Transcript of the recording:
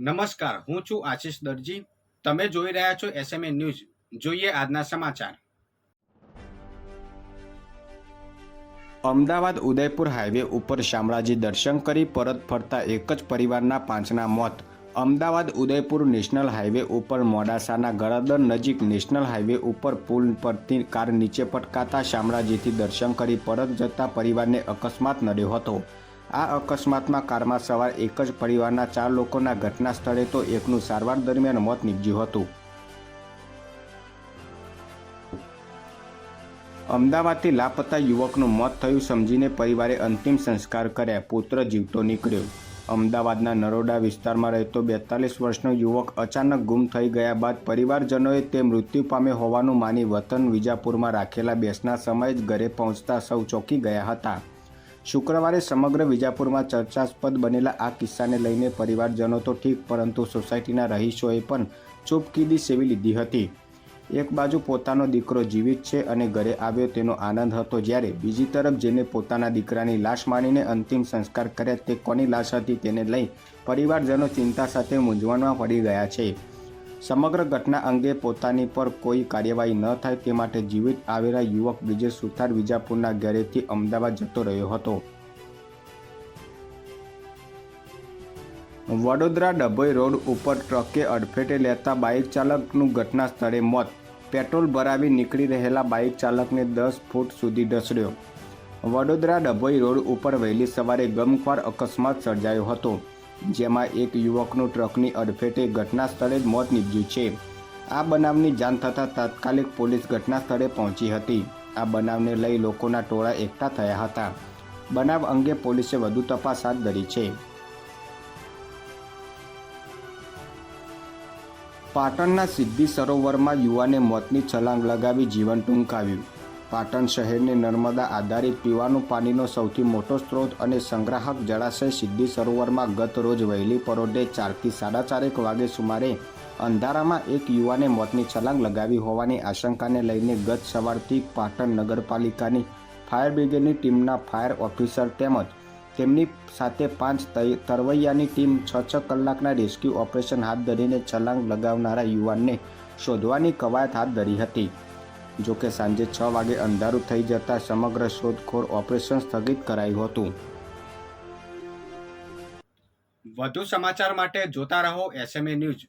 નમસ્કાર, હું છું આશીષ દરજી. તમે જોઈ રહ્યા છો એસએમએ ન્યૂઝ જોઈએ આજના સમાચાર. અમદાવાદ ઉદયપુર હાઈવે ઉપર શામળાજી દર્શન કરી પરત ફરતા એક જ પરિવારના પાંચના મોત. અમદાવાદ ઉદયપુર નેશનલ હાઈવે ઉપર મોડાસાના ગળાદર નજીક નેશનલ હાઈવે ઉપર પુલ પરથી કાર નીચે પટકાતા શામળાજીથી દર્શન કરી પરત જતા પરિવારને અકસ્માત નડ્યો હતો. આ અકસ્માતમાં કારમાં સવાર એક જ પરિવારના ચાર લોકોના ઘટના સ્થળે તો એકનું સારવાર દરમિયાન મોત નીપજ્યું હતું. અમદાવાદથી લાપતા યુવકનું મોત થયું સમજીને પરિવારે અંતિમ સંસ્કાર કર્યા. પુત્ર જીવતો નીકળ્યો. અમદાવાદના નરોડા વિસ્તારમાં રહેતો બેતાલીસ વર્ષનો યુવક અચાનક ગુમ થઈ ગયા બાદ પરિવારજનોએ તે મૃત્યુ પામ્યો હોવાનું માની વતન વિજાપુરમાં રાખેલા બેસના સમયે જ ઘરે પહોંચતા સૌ ચોંકી ગયા હતા. શુક્રવારે સમગ્ર વિજાપુરમાં ચર્ચાસ્પદ બનેલા આ કિસ્સાને લઈને પરિવારજનો તો ઠીક, પરંતુ સોસાયટીના રહીશોએ પણ ચૂપકીદી સેવી લીધી હતી. એક બાજુ પોતાનો દીકરો જીવિત છે અને ઘરે આવ્યો તેનો આનંદ હતો જ્યારે બીજી તરફ જેને પોતાના દીકરાની લાશ માનીને અંતિમ સંસ્કાર કર્યા તે કોની લાશ હતી તેને લઈ પરિવારજનો ચિંતા સાથે મૂંઝવણમાં પડી ગયા છે. સમગ્ર ઘટના અંગે પોતાની પર કોઈ કાર્યવાહી ન થાય તે માટે જીવિત આવેલા યુવક બ્રિજેશ સુથાર વિજાપુરના ઘરેથી અમદાવાદ જતો રહ્યો હતો. વડોદરા ડભોઈ રોડ ઉપર ટ્રકે અડફેટે લેતા બાઇક ચાલકનું ઘટના સ્થળે મોત. પેટ્રોલ ભરાવી નીકળી રહેલા બાઇક ચાલકને દસ ફૂટ સુધી ઢસડ્યો વડોદરા ડભોઈ રોડ ઉપર વહેલી સવારે ગમખ્વાર અકસ્માત સર્જાયો હતો. જેમાં એક યુવકનું ટ્રકની અડફેટે ઘટના સ્થળે જ મોત નીપજ્યું છે. આ બનાવની જાણ થતાં તાત્કાલિક પોલીસ ઘટના સ્થળે પહોંચી હતી. આ બનાવને લઈ લોકોના ટોળા એકઠા થયા હતા. બનાવ અંગે પોલીસે વધુ તપાસ હાથ ધરી છે. પાટણના સિદ્ધિ સરોવરમાં યુવાને મોતની છલાંગ લગાવી જીવન ટૂંકાવ્યું. પાટણ શહેરની નર્મદા આધારિત પીવાનું પાણીનો સૌથી મોટો સ્ત્રોત અને સંગ્રાહક જળાશય સિદ્ધિ સરોવરમાં ગત રોજ વહેલી પરોઢે ચારથી સાડા ચારેક વાગે સુમારે અંધારામાં એક યુવાને મોતની છલાંગ લગાવી હોવાની આશંકાને લઈને ગત સવારથી પાટણ નગરપાલિકાની ફાયર બ્રિગેડની ટીમના ફાયર ઓફિસર તેમજ તેમની સાથે પાંચ તરવૈયાની ટીમ છ છ કલાકના રેસ્ક્યુ ઓપરેશન હાથ ધરીને છલાંગ લગાવનારા યુવાનને શોધવાની કવાયત હાથ ધરી હતી. જોકે સાંજે છ વાગે અંધારું થઈ જતા સમગ્ર શોધખોળ ઓપરેશન સ્થગિત કરાયું હતું. વધુ સમાચાર માટે જોતા રહો એસએમએ ન્યૂઝ